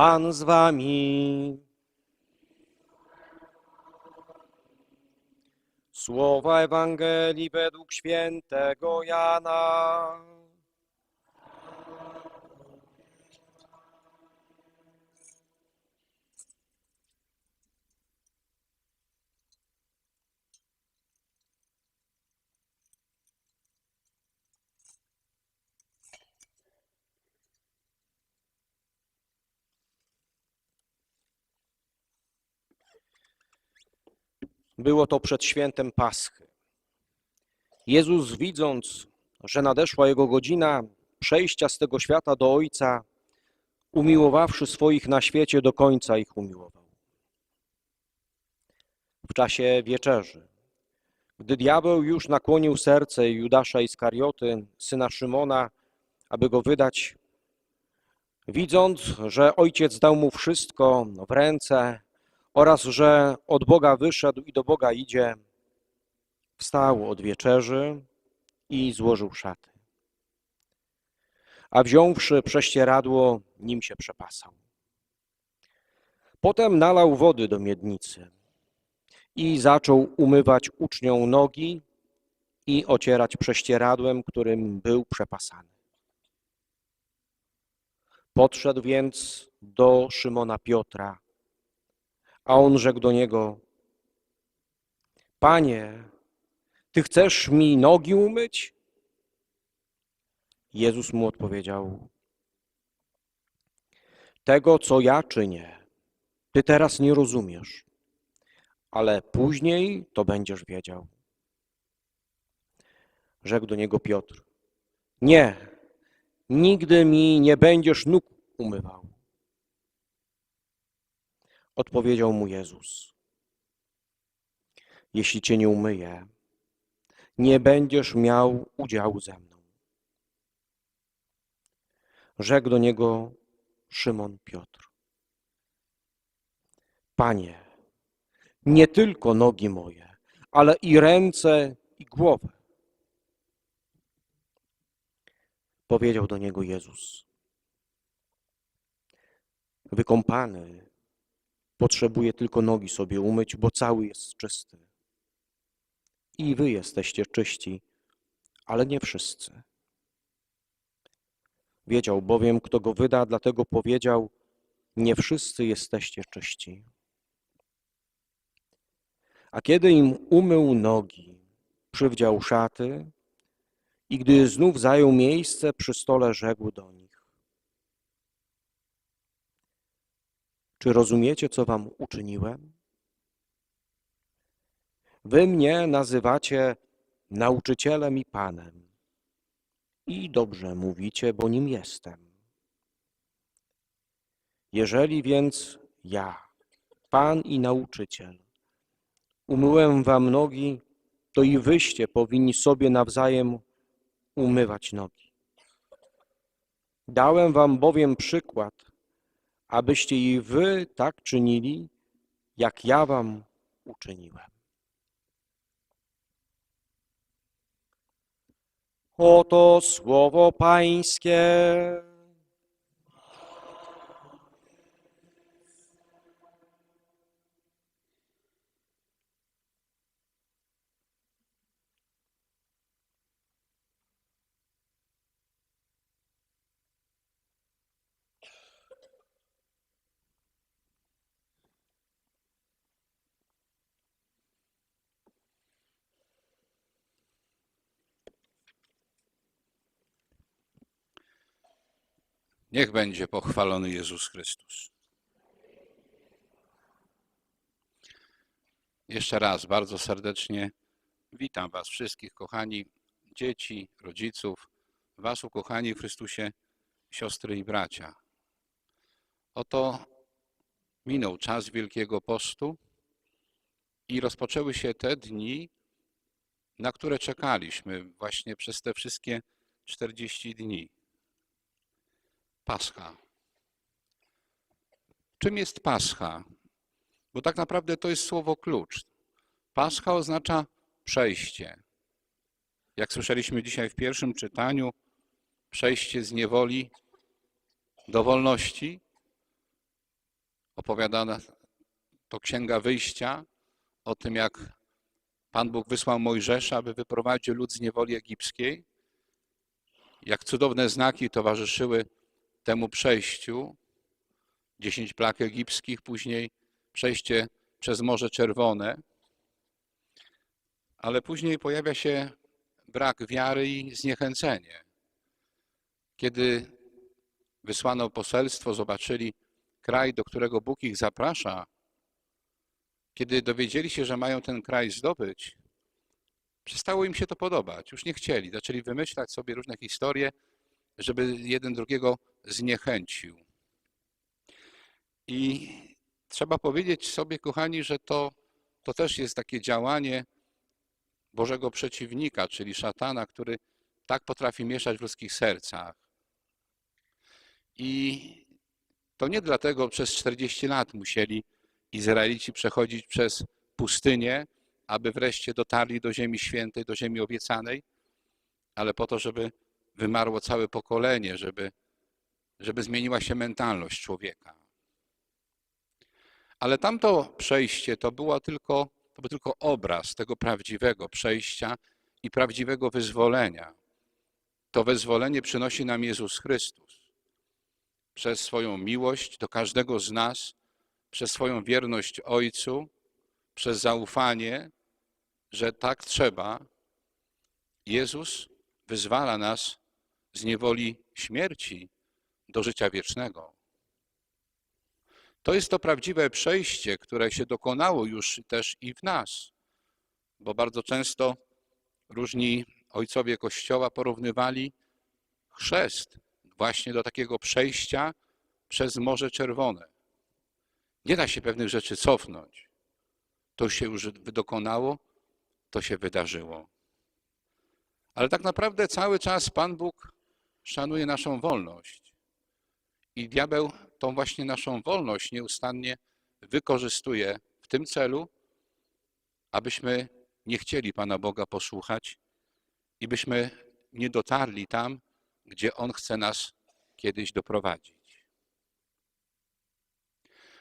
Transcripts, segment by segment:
Pan z wami. Słowa Ewangelii według świętego Jana. Było to przed świętem Paschy. Jezus, widząc, że nadeszła jego godzina przejścia z tego świata do Ojca, umiłowawszy swoich na świecie, do końca ich umiłował. W czasie wieczerzy, gdy diabeł już nakłonił serce Judasza Iskarioty, syna Szymona, aby go wydać, widząc, że Ojciec dał mu wszystko w ręce, oraz że od Boga wyszedł i do Boga idzie, wstał od wieczerzy i złożył szaty. A wziąwszy prześcieradło, nim się przepasał. Potem nalał wody do miednicy i zaczął umywać uczniom nogi i ocierać prześcieradłem, którym był przepasany. Podszedł więc do Szymona Piotra, a on rzekł do niego: Panie, ty chcesz mi nogi umyć? Jezus mu odpowiedział: Tego, co ja czynię, ty teraz nie rozumiesz, ale później to będziesz wiedział. Rzekł do niego Piotr: Nie, nigdy mi nie będziesz nóg umywał. Odpowiedział mu Jezus: Jeśli cię nie umyję, nie będziesz miał udziału ze mną. Rzekł do niego Szymon Piotr: Panie, nie tylko nogi moje, ale i ręce i głowę. Powiedział do niego Jezus: Wykąpany Potrzebuje tylko nogi sobie umyć, bo cały jest czysty. I wy jesteście czyści, ale nie wszyscy. Wiedział bowiem, kto go wyda, dlatego powiedział: Nie wszyscy jesteście czyści. A kiedy im umył nogi, przywdział szaty i gdy znów zajął miejsce przy stole, rzekł do nich: Czy rozumiecie, co wam uczyniłem? Wy mnie nazywacie nauczycielem i panem. I dobrze mówicie, bo nim jestem. Jeżeli więc ja, pan i nauczyciel, umyłem wam nogi, to i wyście powinni sobie nawzajem umywać nogi. Dałem wam bowiem przykład, abyście i wy tak czynili, jak ja wam uczyniłem. Oto słowo Pańskie. Niech będzie pochwalony Jezus Chrystus. Jeszcze raz bardzo serdecznie witam Was wszystkich, kochani dzieci, rodziców, Was ukochani w Chrystusie siostry i bracia. Oto minął czas Wielkiego Postu i rozpoczęły się te dni, na które czekaliśmy właśnie przez te wszystkie 40 dni. Pascha. Czym jest Pascha? Bo tak naprawdę to jest słowo klucz. Pascha oznacza przejście. Jak słyszeliśmy dzisiaj w pierwszym czytaniu, przejście z niewoli do wolności, opowiadana to Księga Wyjścia o tym, jak Pan Bóg wysłał Mojżesza, aby wyprowadził lud z niewoli egipskiej, jak cudowne znaki towarzyszyły temu przejściu, dziesięć plag egipskich, później przejście przez Morze Czerwone, ale później pojawia się brak wiary i zniechęcenie. Kiedy wysłano poselstwo, zobaczyli kraj, do którego Bóg ich zaprasza, kiedy dowiedzieli się, że mają ten kraj zdobyć, przestało im się to podobać. Już nie chcieli. Zaczęli wymyślać sobie różne historie, żeby jeden drugiego zniechęcił. I trzeba powiedzieć sobie, kochani, że to, to też jest takie działanie Bożego przeciwnika, czyli szatana, który tak potrafi mieszać w ludzkich sercach. I to nie dlatego przez 40 lat musieli Izraelici przechodzić przez pustynię, aby wreszcie dotarli do Ziemi Świętej, do Ziemi Obiecanej, ale po to, żeby wymarło całe pokolenie, żeby, żeby zmieniła się mentalność człowieka. Ale tamto przejście to, było tylko, to był tylko obraz tego prawdziwego przejścia i prawdziwego wyzwolenia. To wyzwolenie przynosi nam Jezus Chrystus przez swoją miłość do każdego z nas, przez swoją wierność Ojcu, przez zaufanie, że tak trzeba. Jezus wyzwala nas z niewoli śmierci do życia wiecznego. To jest to prawdziwe przejście, które się dokonało już też i w nas, bo bardzo często różni ojcowie Kościoła porównywali chrzest właśnie do takiego przejścia przez Morze Czerwone. Nie da się pewnych rzeczy cofnąć. To się już dokonało, to się wydarzyło. Ale tak naprawdę cały czas Pan Bóg szanuje naszą wolność. I diabeł tą właśnie naszą wolność nieustannie wykorzystuje w tym celu, abyśmy nie chcieli Pana Boga posłuchać i byśmy nie dotarli tam, gdzie On chce nas kiedyś doprowadzić.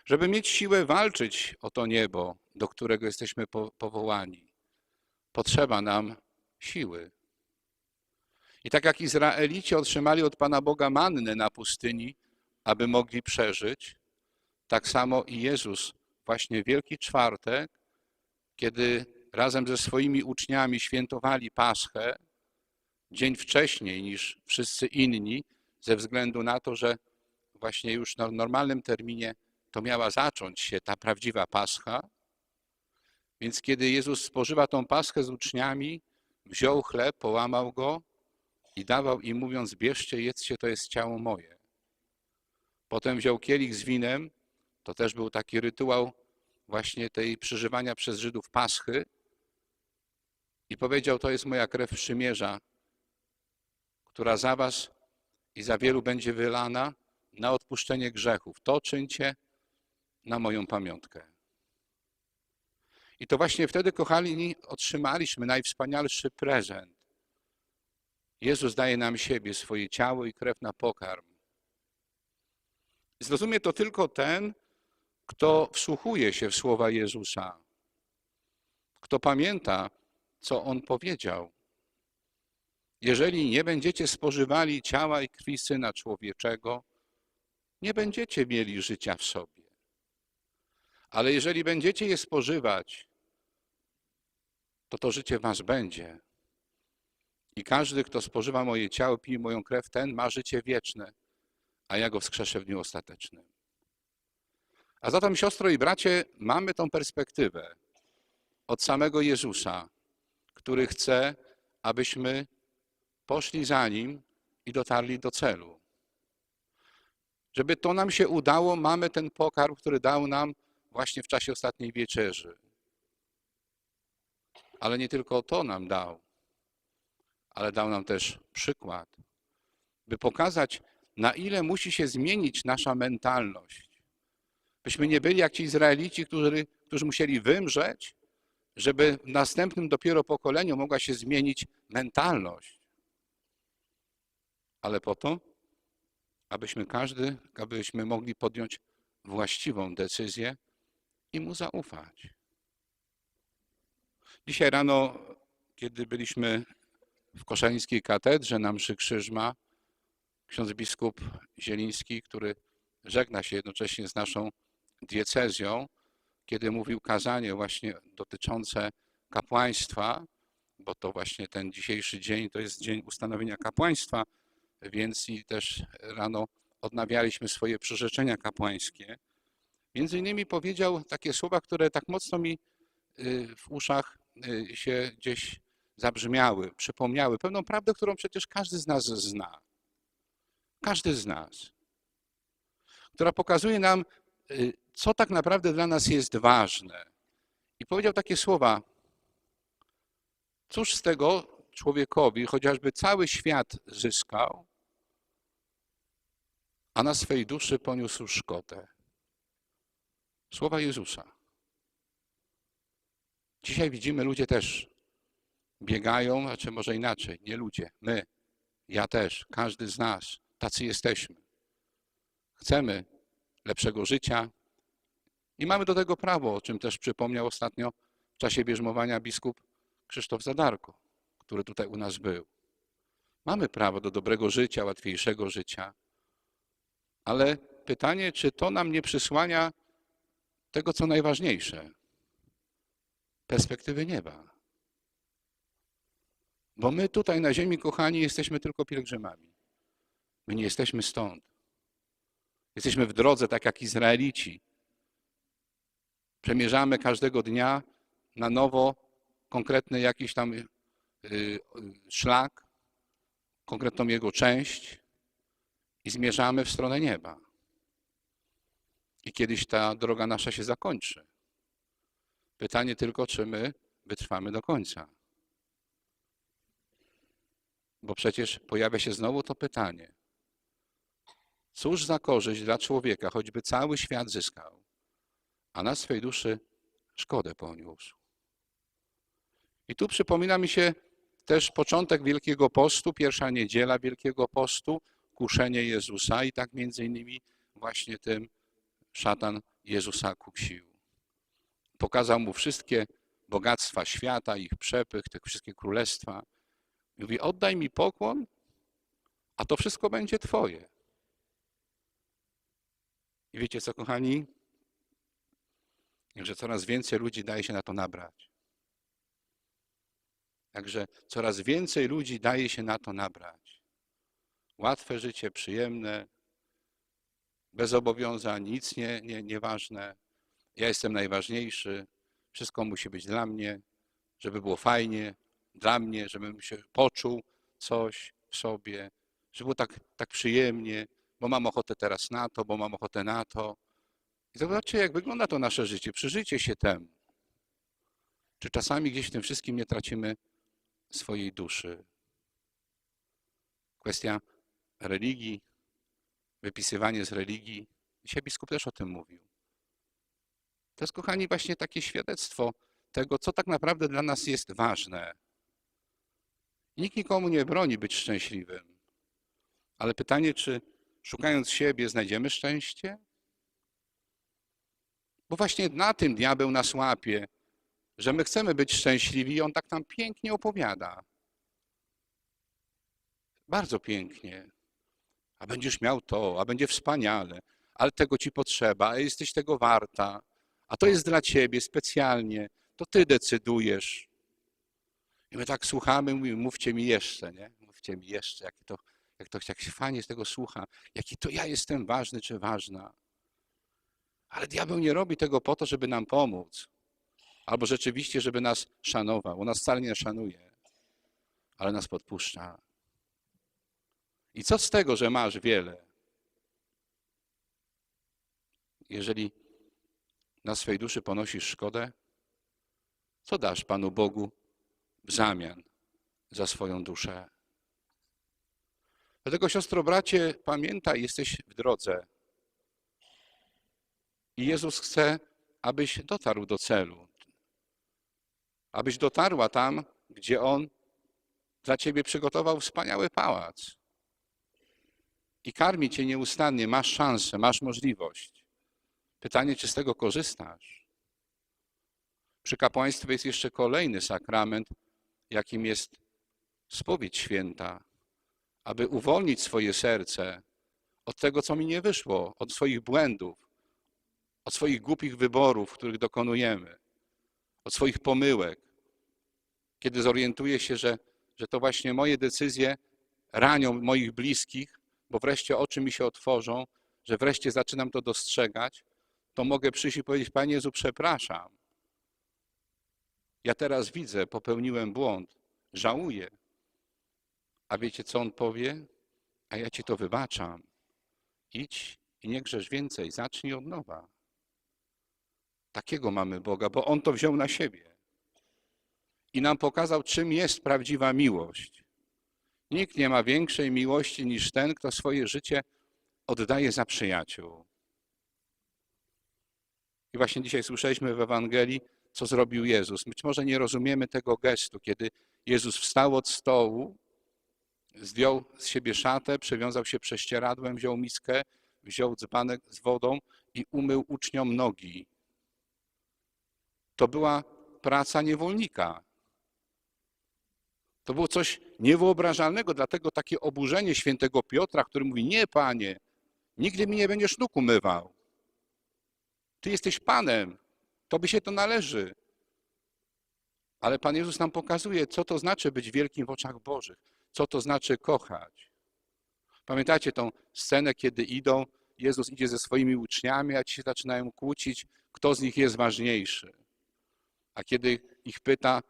Żeby mieć siłę walczyć o to niebo, do którego jesteśmy po- powołani, potrzeba nam siły. I tak jak Izraelici otrzymali od Pana Boga mannę na pustyni, aby mogli przeżyć, tak samo i Jezus właśnie Wielki Czwartek, kiedy razem ze swoimi uczniami świętowali Paschę, dzień wcześniej niż wszyscy inni, ze względu na to, że właśnie już w normalnym terminie to miała zacząć się ta prawdziwa Pascha. Więc kiedy Jezus spożywa tą Paschę z uczniami, wziął chleb, połamał go i dawał im, mówiąc: Bierzcie, jedzcie, to jest ciało moje. Potem wziął kielich z winem, to też był taki rytuał właśnie tej przeżywania przez Żydów Paschy i powiedział: To jest moja krew przymierza, która za was i za wielu będzie wylana na odpuszczenie grzechów. To czyńcie na moją pamiątkę. I to właśnie wtedy, kochani, otrzymaliśmy najwspanialszy prezent. Jezus daje nam siebie, swoje ciało i krew na pokarm. Zrozumie to tylko ten, kto wsłuchuje się w słowa Jezusa, kto pamięta, co On powiedział. Jeżeli nie będziecie spożywali ciała i krwi Syna Człowieczego, nie będziecie mieli życia w sobie. Ale jeżeli będziecie je spożywać, to to życie was będzie. I każdy, kto spożywa moje ciało, pije moją krew, ten ma życie wieczne, a ja go wskrzeszę w dniu ostatecznym. A zatem, siostro i bracie, mamy tą perspektywę od samego Jezusa, który chce, abyśmy poszli za Nim i dotarli do celu. Żeby to nam się udało, mamy ten pokarm, który dał nam właśnie w czasie ostatniej wieczerzy. Ale nie tylko to nam dał, ale dał nam też przykład, by pokazać, na ile musi się zmienić nasza mentalność. Byśmy nie byli jak ci Izraelici, którzy, którzy musieli wymrzeć, żeby w następnym dopiero pokoleniu mogła się zmienić mentalność. Ale po to, abyśmy każdy, abyśmy mogli podjąć właściwą decyzję i mu zaufać. Dzisiaj rano, kiedy byliśmy w Koszalińskiej Katedrze na mszy Krzyżma, ksiądz biskup Zieliński, który żegna się jednocześnie z naszą diecezją, kiedy mówił kazanie właśnie dotyczące kapłaństwa, bo to właśnie ten dzisiejszy dzień to jest dzień ustanowienia kapłaństwa, więc i też rano odnawialiśmy swoje przyrzeczenia kapłańskie. Między innymi powiedział takie słowa, które tak mocno mi y, w uszach y, się gdzieś zabrzmiały, przypomniały pewną prawdę, którą przecież każdy z nas zna. Każdy z nas. Która pokazuje nam, y, co tak naprawdę dla nas jest ważne. I powiedział takie słowa: Cóż z tego człowiekowi, chociażby cały świat zyskał, a na swej duszy poniósł szkodę. Słowa Jezusa. Dzisiaj widzimy, ludzie też biegają, znaczy może inaczej, nie ludzie, my, ja też, każdy z nas, tacy jesteśmy. Chcemy lepszego życia i mamy do tego prawo, o czym też przypomniał ostatnio w czasie bierzmowania biskup Krzysztof Zadarko, który tutaj u nas był. Mamy prawo do dobrego życia, łatwiejszego życia, ale pytanie, czy to nam nie przysłania tego, co najważniejsze perspektywy nieba. Bo my tutaj na ziemi, kochani, jesteśmy tylko pielgrzymami. My nie jesteśmy stąd. Jesteśmy w drodze, tak jak Izraelici. Przemierzamy każdego dnia na nowo konkretny jakiś tam y, y, szlak, konkretną jego część i zmierzamy w stronę nieba. I kiedyś ta droga nasza się zakończy. Pytanie tylko, czy my wytrwamy do końca. Bo przecież pojawia się znowu to pytanie. Cóż za korzyść dla człowieka, choćby cały świat zyskał, a na swej duszy szkodę poniósł. I tu przypomina mi się też początek Wielkiego Postu, pierwsza niedziela Wielkiego Postu, kuszenie Jezusa i tak między innymi właśnie tym szatan Jezusa kusił. Pokazał mu wszystkie bogactwa świata, ich przepych, te wszystkie królestwa. Mówi, oddaj mi pokłon, a to wszystko będzie twoje. I wiecie co, kochani? Że coraz więcej ludzi daje się na to nabrać. Także coraz więcej ludzi daje się na to nabrać. Łatwe życie, przyjemne, bez zobowiązań, nic nie, nie, nieważne. Ja jestem najważniejszy, wszystko musi być dla mnie, żeby było fajnie, dla mnie, żebym się poczuł coś w sobie, żeby było tak, tak przyjemnie, bo mam ochotę teraz na to, bo mam ochotę na to. I zobaczcie, jak wygląda to nasze życie. Przyjrzyjcie się temu. Czy czasami gdzieś w tym wszystkim nie tracimy swojej duszy? Kwestia religii, wypisywanie z religii. Dzisiaj biskup też o tym mówił. To jest, kochani, właśnie takie świadectwo tego, co tak naprawdę dla nas jest ważne. Nikt nikomu nie broni być szczęśliwym. Ale pytanie, czy szukając siebie znajdziemy szczęście? Bo właśnie na tym diabeł nas łapie, że my chcemy być szczęśliwi i on tak nam pięknie opowiada. Bardzo pięknie. A będziesz miał to, a będzie wspaniale, ale tego ci potrzeba, a jesteś tego warta, a to jest dla ciebie specjalnie, to ty decydujesz. I my tak słuchamy, mówimy, mówcie mi jeszcze, nie? Mówcie mi jeszcze, jak to, jak to jak się fajnie z tego słucha, jaki to ja jestem ważny czy ważna. Ale diabeł nie robi tego po to, żeby nam pomóc, albo rzeczywiście, żeby nas szanował. On nas wcale nie szanuje, ale nas podpuszcza. I co z tego, że masz wiele? Jeżeli na swej duszy ponosisz szkodę, co dasz Panu Bogu w zamian za swoją duszę? Dlatego, siostro, bracie, pamiętaj, jesteś w drodze. I Jezus chce, abyś dotarł do celu. Abyś dotarła tam, gdzie On dla ciebie przygotował wspaniały pałac i karmi cię nieustannie, masz szansę, masz możliwość. Pytanie, czy z tego korzystasz? Przy kapłaństwie jest jeszcze kolejny sakrament, jakim jest spowiedź święta, aby uwolnić swoje serce od tego, co mi nie wyszło, od swoich błędów, od swoich głupich wyborów, których dokonujemy, od swoich pomyłek. Kiedy zorientuję się, że, że to właśnie moje decyzje ranią moich bliskich, bo wreszcie oczy mi się otworzą, że wreszcie zaczynam to dostrzegać, to mogę przyjść i powiedzieć: Panie Jezu, przepraszam. Ja teraz widzę, popełniłem błąd, żałuję. A wiecie, co on powie? A ja ci to wybaczam. Idź i nie grzesz więcej, zacznij od nowa. Takiego mamy Boga, bo On to wziął na siebie. I nam pokazał, czym jest prawdziwa miłość. Nikt nie ma większej miłości niż ten, kto swoje życie oddaje za przyjaciół. I właśnie dzisiaj słyszeliśmy w Ewangelii, co zrobił Jezus. Być może nie rozumiemy tego gestu, kiedy Jezus wstał od stołu, zdjął z siebie szatę, przewiązał się prześcieradłem, wziął miskę, wziął dzbanek z wodą i umył uczniom nogi. To była praca niewolnika. To było coś niewyobrażalnego, dlatego takie oburzenie świętego Piotra, który mówi: Nie, panie, nigdy mi nie będziesz nóg umywał. Ty jesteś panem, tobie się to należy. Ale Pan Jezus nam pokazuje, co to znaczy być wielkim w oczach Bożych, co to znaczy kochać. Pamiętacie tą scenę, kiedy idą, Jezus idzie ze swoimi uczniami, a ci się zaczynają kłócić, kto z nich jest ważniejszy. A kiedy ich pyta,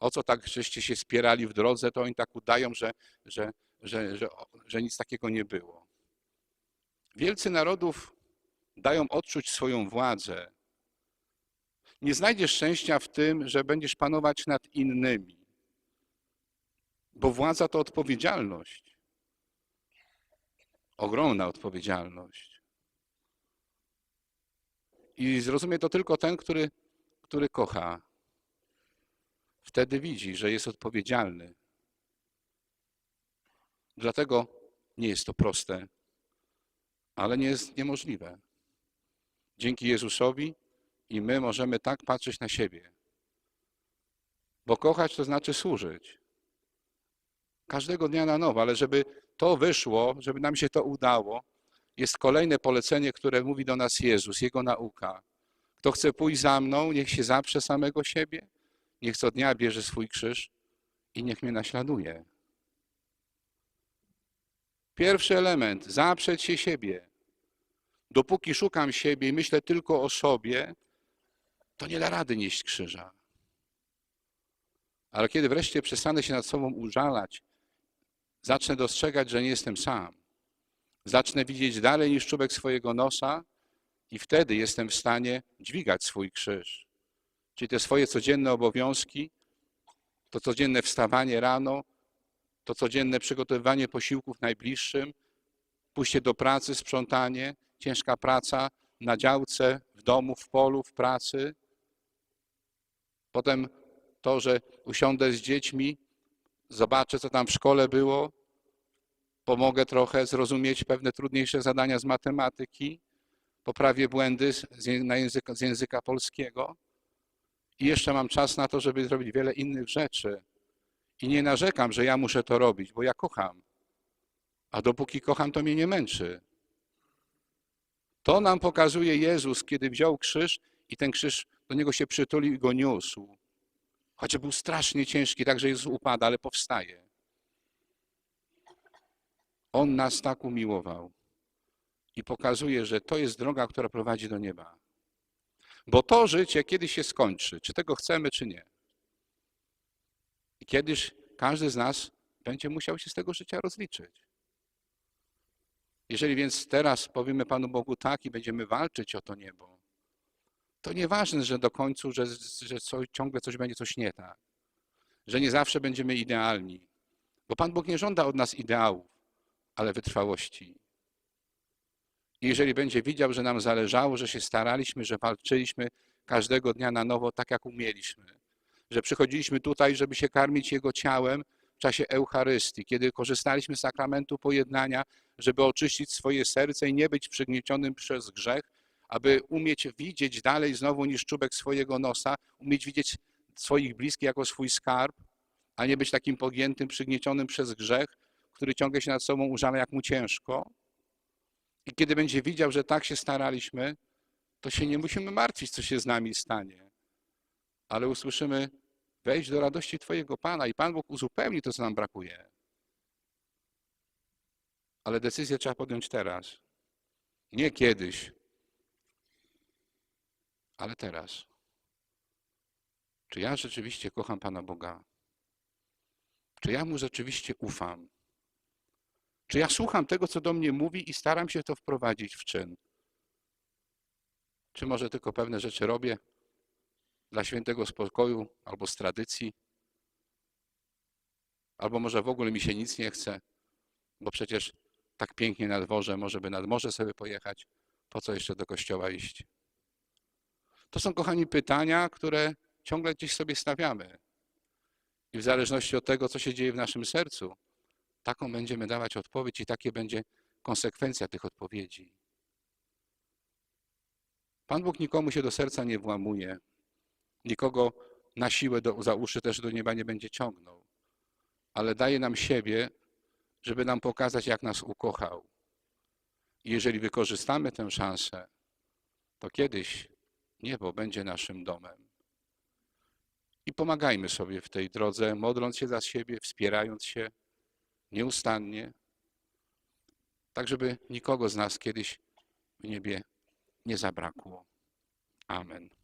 o co tak żeście się spierali w drodze, to oni tak udają, że, że, że, że, że nic takiego nie było. Wielcy narodów dają odczuć swoją władzę. Nie znajdziesz szczęścia w tym, że będziesz panować nad innymi, bo władza to odpowiedzialność. Ogromna odpowiedzialność. I zrozumie to tylko ten, który, który kocha. Wtedy widzi, że jest odpowiedzialny. Dlatego nie jest to proste, ale nie jest niemożliwe. Dzięki Jezusowi i my możemy tak patrzeć na siebie. Bo kochać to znaczy służyć. Każdego dnia na nowo, ale żeby to wyszło, żeby nam się to udało, jest kolejne polecenie, które mówi do nas Jezus, Jego nauka. Kto chce pójść za mną, niech się zaprze samego siebie, niech co dnia bierze swój krzyż i niech mnie naśladuje. Pierwszy element, zaprzeć się siebie. Dopóki szukam siebie i myślę tylko o sobie, to nie da rady nieść krzyża. Ale kiedy wreszcie przestanę się nad sobą użalać, zacznę dostrzegać, że nie jestem sam, zacznę widzieć dalej niż czubek swojego nosa i wtedy jestem w stanie dźwigać swój krzyż. Czyli te swoje codzienne obowiązki, to codzienne wstawanie rano, to codzienne przygotowywanie posiłków najbliższym, pójście do pracy, sprzątanie, ciężka praca na działce, w domu, w polu, w pracy. Potem to, że usiądę z dziećmi, zobaczę, co tam w szkole było, pomogę trochę zrozumieć pewne trudniejsze zadania z matematyki, poprawię błędy z, języka, z języka polskiego i jeszcze mam czas na to, żeby zrobić wiele innych rzeczy. I nie narzekam, że ja muszę to robić, bo ja kocham. A dopóki kocham, to mnie nie męczy. To nam pokazuje Jezus, kiedy wziął krzyż i ten krzyż do niego się przytulił i go niósł. Chociaż był strasznie ciężki, tak że Jezus upada, ale powstaje. On nas tak umiłował i pokazuje, że to jest droga, która prowadzi do nieba. Bo to życie kiedyś się skończy, czy tego chcemy, czy nie. I kiedyś każdy z nas będzie musiał się z tego życia rozliczyć. Jeżeli więc teraz powiemy Panu Bogu tak i będziemy walczyć o to niebo, to nieważne, że do końca, że, że co, ciągle coś będzie coś nie tak, że nie zawsze będziemy idealni, bo Pan Bóg nie żąda od nas ideałów, ale wytrwałości. I jeżeli będzie widział, że nam zależało, że się staraliśmy, że walczyliśmy każdego dnia na nowo tak, jak umieliśmy, że przychodziliśmy tutaj, żeby się karmić Jego ciałem w czasie Eucharystii, kiedy korzystaliśmy z sakramentu pojednania, żeby oczyścić swoje serce i nie być przygniecionym przez grzech, aby umieć widzieć dalej znowu niż czubek swojego nosa, umieć widzieć swoich bliskich jako swój skarb, a nie być takim pogiętym, przygniecionym przez grzech, który ciągle się nad sobą użala, jak mu ciężko. I kiedy będzie widział, że tak się staraliśmy, to się nie musimy martwić, co się z nami stanie. Ale usłyszymy, wejdź do radości Twojego Pana i Pan Bóg uzupełni to, co nam brakuje. Ale decyzję trzeba podjąć teraz. Nie kiedyś, ale teraz. Czy ja rzeczywiście kocham Pana Boga? Czy ja Mu rzeczywiście ufam? Czy ja słucham tego, co do mnie mówi i staram się to wprowadzić w czyn? Czy może tylko pewne rzeczy robię dla świętego spokoju albo z tradycji? Albo może w ogóle mi się nic nie chce, bo przecież tak pięknie na dworze, może by nad morze sobie pojechać, po co jeszcze do kościoła iść? To są, kochani, pytania, które ciągle gdzieś sobie stawiamy. I w zależności od tego, co się dzieje w naszym sercu, taką będziemy dawać odpowiedź i takie będzie konsekwencja tych odpowiedzi. Pan Bóg nikomu się do serca nie włamuje, nikogo na siłę do, za uszy też do nieba nie będzie ciągnął, ale daje nam siebie, żeby nam pokazać, jak nas ukochał. I jeżeli wykorzystamy tę szansę, to kiedyś niebo będzie naszym domem. I pomagajmy sobie w tej drodze, modląc się za siebie, wspierając się nieustannie, tak żeby nikogo z nas kiedyś w niebie nie zabrakło. Amen.